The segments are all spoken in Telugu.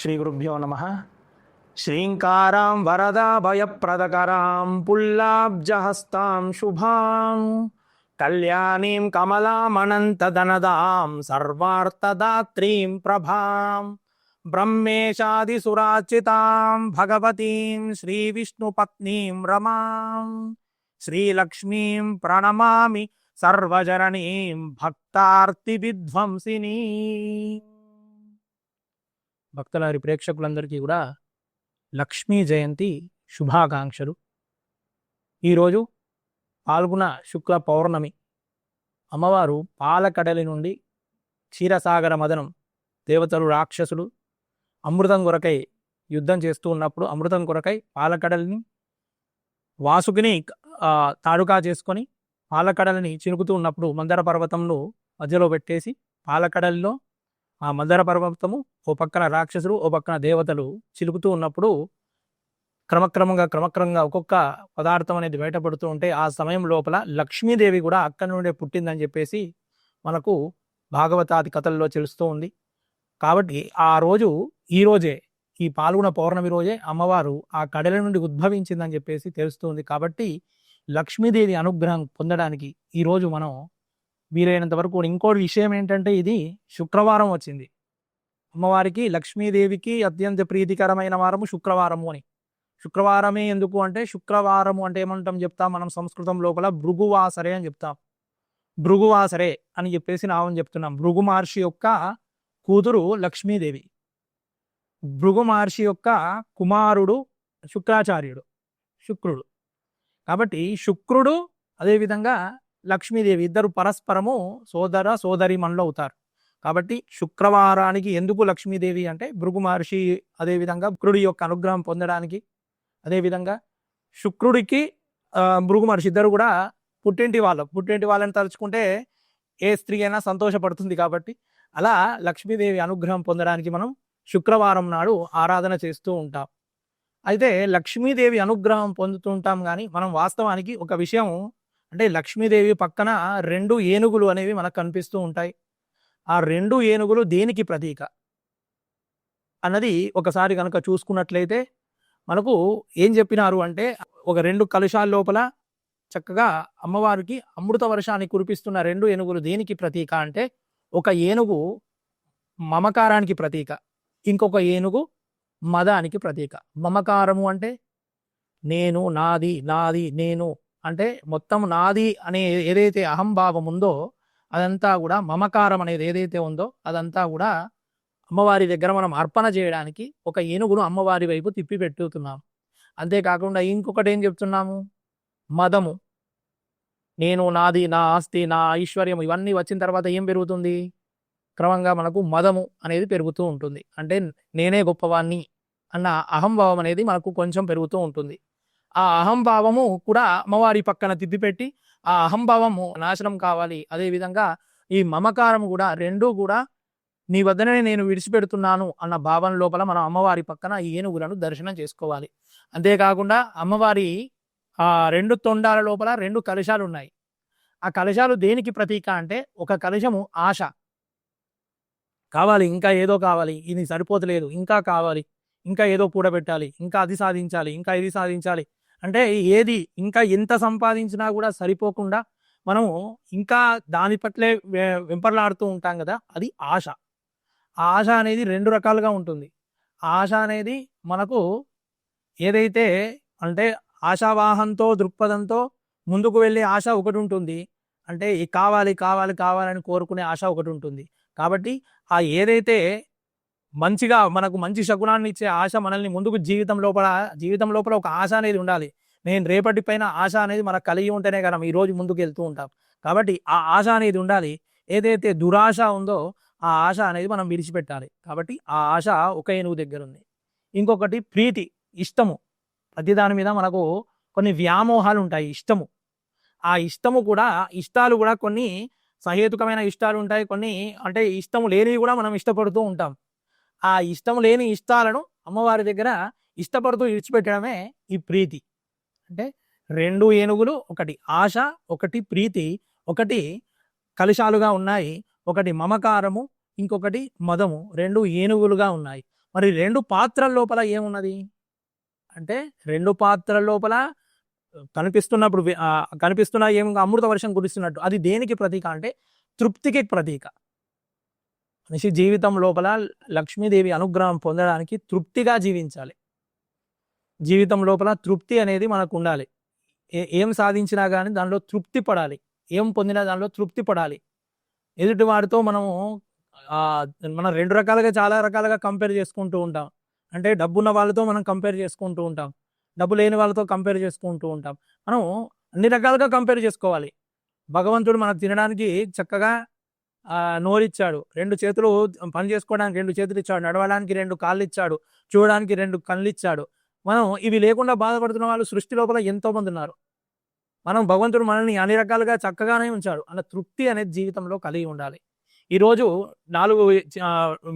ஸ்ரீகுருப்போ நம ஸ்ரீங்காராம் வரதா பயப்பிரதகராம் புல்லாப்ஜஹஸ்தாம் சுபாம் கல்யாணீம் கமலாமனந்ததனதாம் சர்வார்த்ததாத்ரீம் பிரபாம் ब्रह्मेशादिसुराचितां भगवतीं श्रीविष्णुपत्नीं रमां श्रीलक्ष्मीं प्रणमामि सर्वजननीं भक्तार्तिविध्वंसिनी భక్తులారి ప్రేక్షకులందరికీ కూడా లక్ష్మీ జయంతి శుభాకాంక్షలు. ఈరోజు పాల్గొన శుక్ల పౌర్ణమి అమ్మవారు పాలకడలి నుండి క్షీరసాగర మదనం దేవతలు రాక్షసులు అమృతం కొరకై యుద్ధం చేస్తూ ఉన్నప్పుడు అమృతం కొరకై పాలకడలిని వాసుకిని ఆ, తాడుకా చేసుకొని పాలకడలిని చినుకుతూ ఉన్నప్పుడు మందర పర్వతంలో మధ్యలో పెట్టేసి పాలకడలిలో ఆ మందర పర్వతము ఓ పక్కన రాక్షసులు ఓ పక్కన దేవతలు చిలుకుతూ ఉన్నప్పుడు క్రమక్రమంగా క్రమక్రమంగా ఒక్కొక్క పదార్థం అనేది బయటపడుతూ ఉంటే ఆ సమయం లోపల లక్ష్మీదేవి కూడా అక్కడి నుండే పుట్టిందని చెప్పేసి మనకు భాగవతాది కథల్లో తెలుస్తూ ఉంది. కాబట్టి ఆ రోజు ఈ రోజే ఈ పాల్గొన పౌర్ణమి రోజే అమ్మవారు ఆ కడల నుండి ఉద్భవించిందని చెప్పేసి తెలుస్తుంది కాబట్టి లక్ష్మీదేవి అనుగ్రహం పొందడానికి ఈరోజు మనం వీలైనంత వరకు. ఇంకోటి విషయం ఏంటంటే ఇది శుక్రవారం వచ్చింది. అమ్మవారికి లక్ష్మీదేవికి అత్యంత ప్రీతికరమైన వారము శుక్రవారము అని. శుక్రవారమే ఎందుకు అంటే శుక్రవారము అంటే ఏమంటాం చెప్తాం? మనం సంస్కృతం లోపల భృగువాసరే అని చెప్తాం. భృగువాసరే అని చెప్పేసి నామం చెప్తున్నాం. భృగు మహర్షి యొక్క కూతురు లక్ష్మీదేవి. భృగు మహర్షి యొక్క కుమారుడు శుక్రాచార్యుడు. శుక్రుడు. కాబట్టి శుక్రుడు అదేవిధంగా లక్ష్మీదేవి ఇద్దరు పరస్పరము సోదర సోదరి మనలో అవుతారు. కాబట్టి శుక్రవారానికి ఎందుకు లక్ష్మీదేవి అంటే భృగు మహర్షి అదేవిధంగా శుక్రుడి యొక్క అనుగ్రహం పొందడానికి. అదేవిధంగా శుక్రుడికి భృగు మహర్షి ఇద్దరు కూడా పుట్టింటి వాళ్ళు. పుట్టింటి వాళ్ళని తలుచుకుంటే ఏ స్త్రీ అయినా సంతోషపడుతుంది కాబట్టి అలా లక్ష్మీదేవి అనుగ్రహం పొందడానికి మనం శుక్రవారం నాడు ఆరాధన చేస్తూ ఉంటాం. అయితే లక్ష్మీదేవి అనుగ్రహం పొందుతూ ఉంటాం కానీ మనం వాస్తవానికి ఒక విషయం అంటే లక్ష్మీదేవి పక్కన రెండు ఏనుగులు అనేవి మనకు కనిపిస్తూ ఉంటాయి. ఆ రెండు ఏనుగులు దేనికి ప్రతీక? అన్నది ఒకసారి కనుక చూసుకున్నట్లయితే మనకు ఏం చెప్పినారు అంటే ఒక రెండు కలుషాల లోపల చక్కగా అమ్మవారికి అమృత వర్షాన్ని కురిపిస్తున్న రెండు ఏనుగులు దేనికి ప్రతీక అంటే ఒక ఏనుగు మమకారానికి ప్రతీక ఇంకొక ఏనుగు మదానికి ప్రతీక. మమకారము అంటే నేను నాది నాది నేను అంటే మొత్తం నాది అనే ఏదైతే అహంభావం ఉందో అదంతా కూడా మమకారం అనేది ఏదైతే ఉందో అదంతా కూడా అమ్మవారి దగ్గర మనం అర్పణ చేయడానికి ఒక ఏనుగును అమ్మవారి వైపు తిప్పి పెట్టుతున్నాం. అంతేకాకుండా ఇంకొకటి ఏం చెప్తున్నాము? మదము. నేను నాది నా ఆస్తి నా ఐశ్వర్యం ఇవన్నీ వచ్చిన తర్వాత ఏం పెరుగుతుంది? క్రమంగా మనకు మదము అనేది పెరుగుతూ ఉంటుంది. అంటే నేనే గొప్పవాణ్ణి అన్న అహంభావం అనేది మనకు కొంచెం పెరుగుతూ ఉంటుంది. ఆ అహంభావము కూడా అమ్మవారి పక్కన తిప్పిపెట్టి ఆ అహంభావము నాశనం కావాలి. అదేవిధంగా ఈ మమకారం కూడా రెండూ కూడా నీ వద్దనే నేను విడిచిపెడుతున్నాను అన్న భావన లోపల మనం అమ్మవారి పక్కన ఈ ఏనుగులను దర్శనం చేసుకోవాలి. అంతేకాకుండా అమ్మవారి ఆ రెండు తొండాల లోపల రెండు కలశాలు ఉన్నాయి. ఆ కలశాలు దేనికి ప్రతీక అంటే ఒక కలశము ఆశ. కావాలి ఇంకా ఏదో కావాలి ఇది సరిపోతలేదు ఇంకా కావాలి ఇంకా ఏదో కూడబెట్టాలి ఇంకా అది సాధించాలి ఇంకా ఇది సాధించాలి అంటే ఏది ఇంకా ఎంత సంపాదించినా కూడా సరిపోకుండా మనము ఇంకా దాని పట్లే వె- వెంపర్లాడుతూ ఉంటాం కదా అది ఆశ. ఆ ఆశ అనేది రెండు రకాలుగా ఉంటుంది. ఆ ఆశ అనేది మనకు ఏదైతే అంటే ఆశావాహంతో దృక్పథంతో ముందుకు వెళ్ళే ఆశ ఒకటి ఉంటుంది. అంటే కావాలి కావాలి కావాలని కోరుకునే ఆశ ఒకటి ఉంటుంది. కాబట్టి ఆ ఏదైతే మంచిగా మనకు మంచి శకునాన్ని ఇచ్చే ఆశ మనల్ని ముందుకు జీవితం లోపల జీవితం లోపల ఒక ఆశ అనేది ఉండాలి. నేను రేపటి పైన ఆశ అనేది మనకు కలిగి ఉంటేనే కదా ఈ రోజు ముందుకు వెళ్తూ ఉంటాం. కాబట్టి ఆ ఆశ అనేది ఉండాలి. ఏదైతే దురాశ ఉందో ఆ ఆశ అనేది మనం విడిచిపెట్టాలి. కాబట్టి ఆ ఆశ ఒక ఏనుగు దగ్గర ఉంది. ఇంకొకటి ప్రీతి ఇష్టము. ప్రతి దాని మీద మనకు కొన్ని వ్యామోహాలు ఉంటాయి. ఇష్టము. ఆ ఇష్టము కూడా ఇష్టాలు కూడా కొన్ని సహేతుకమైన ఇష్టాలు ఉంటాయి. కొన్ని అంటే ఇష్టము లేనివి కూడా మనం ఇష్టపడుతూ ఉంటాం. ఆ ఇష్టం లేని ఇష్టాలను అమ్మవారి దగ్గర ఇష్టపడుతూ విడిచిపెట్టడమే ఈ ప్రీతి. అంటే రెండు ఏనుగులు ఒకటి ఆశ ఒకటి ప్రీతి ఒకటి కలుషాలుగా ఉన్నాయి ఒకటి మమకారము ఇంకొకటి మదము. రెండు ఏనుగులుగా ఉన్నాయి. మరి రెండు పాత్రల లోపల ఏమున్నది? అంటే రెండు పాత్రల లోపల కనిపిస్తున్నప్పుడు కనిపిస్తున్న ఏమి అమృత వర్షం కురిస్తున్నట్టు అది దేనికి ప్రతీక? అంటే తృప్తికి ప్రతీక. మనిషి జీవితం లోపల లక్ష్మీదేవి అనుగ్రహం పొందడానికి తృప్తిగా జీవించాలి. జీవితం లోపల తృప్తి అనేది మనకు ఉండాలి ఏ ఏం సాధించినా కానీ దానిలో తృప్తి పడాలి. ఏం పొందినా దానిలో తృప్తి పడాలి. ఎదుటి వాడితో మనము మనం రెండు రకాలుగా చాలా రకాలుగా కంపేర్ చేసుకుంటూ ఉంటాం. అంటే డబ్బున్న వాళ్ళతో మనం కంపేర్ చేసుకుంటూ ఉంటాం. డబ్బు లేని వాళ్ళతో కంపేర్ చేసుకుంటూ ఉంటాం. మనం అన్ని రకాలుగా కంపేర్ చేసుకోవాలి. భగవంతుడు మనకు తినడానికి చక్కగా నోరిచ్చాడు. రెండు చేతులు పని చేసుకోవడానికి రెండు చేతులు ఇచ్చాడు. నడవడానికి రెండు కాళ్ళు ఇచ్చాడు. చూడడానికి రెండు కళ్ళు ఇచ్చాడు. మనం ఇవి లేకుండా బాధపడుతున్న వాళ్ళు సృష్టి లోపల ఎంతోమంది ఉన్నారు. మనం భగవంతుడు మనల్ని అన్ని రకాలుగా చక్కగానే ఉంచాడు. అన్న తృప్తి అనేది జీవితంలో కలిగి ఉండాలి. ఈరోజు నాలుగు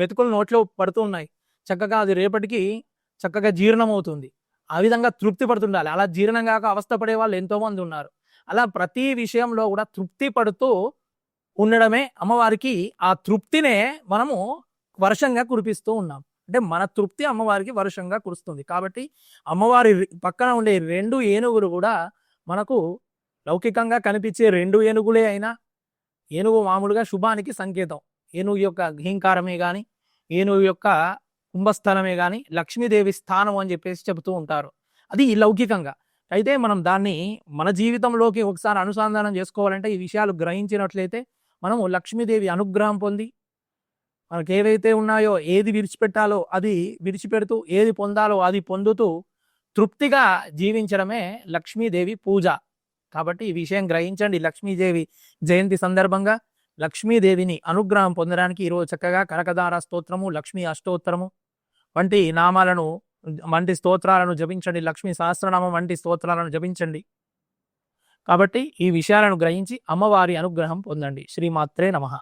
మెతుకులు నోట్లో పడుతూ ఉన్నాయి. చక్కగా అది రేపటికి చక్కగా జీర్ణం అవుతుంది ఆ విధంగా తృప్తి పడుతుండాలి. అలా జీర్ణం కాక అవస్థపడే వాళ్ళు ఎంతోమంది ఉన్నారు. అలా ప్రతి విషయంలో కూడా తృప్తి పడుతూ ఉండడమే అమ్మవారికి ఆ తృప్తినే మనము వర్షంగా కురిపిస్తూ ఉన్నాం. అంటే మన తృప్తి అమ్మవారికి వర్షంగా కురుస్తుంది. కాబట్టి అమ్మవారి పక్కన ఉండే రెండు ఏనుగులు కూడా మనకు లౌకికంగా కనిపించే రెండు ఏనుగులే అయినా ఏనుగు మామూలుగా శుభానికి సంకేతం. ఏనుగు యొక్క ఘీంకారమే కానీ ఏనుగు యొక్క కుంభస్థలమే కానీ లక్ష్మీదేవి స్థానం అని చెప్పేసి చెబుతూ ఉంటారు. అది ఈ లౌకికంగా. అయితే మనం దాన్ని మన జీవితంలోకి ఒకసారి అనుసంధానం చేసుకోవాలంటే ఈ విషయాలు గ్రహించినట్లయితే మనము లక్ష్మీదేవి అనుగ్రహం పొంది మనకి ఏవైతే ఉన్నాయో ఏది విడిచిపెట్టాలో అది విడిచిపెడుతూ ఏది పొందాలో అది పొందుతూ తృప్తిగా జీవించడమే లక్ష్మీదేవి పూజ. కాబట్టి ఈ విషయం గ్రహించండి లక్ష్మీదేవి జయంతి సందర్భంగా. లక్ష్మీదేవిని అనుగ్రహం పొందడానికి ఈరోజు చక్కగా కనకదార స్తోత్రము లక్ష్మీ అష్టోత్తరము వంటి నామాలను వంటి స్తోత్రాలను జపించండి. లక్ష్మీ సహస్రనామం వంటి స్తోత్రాలను జపించండి. కాబట్టి ఈ విషయాలను గ్రహించి అమ్మవారి అనుగ్రహం పొందండి. శ్రీమాత్రే నమః.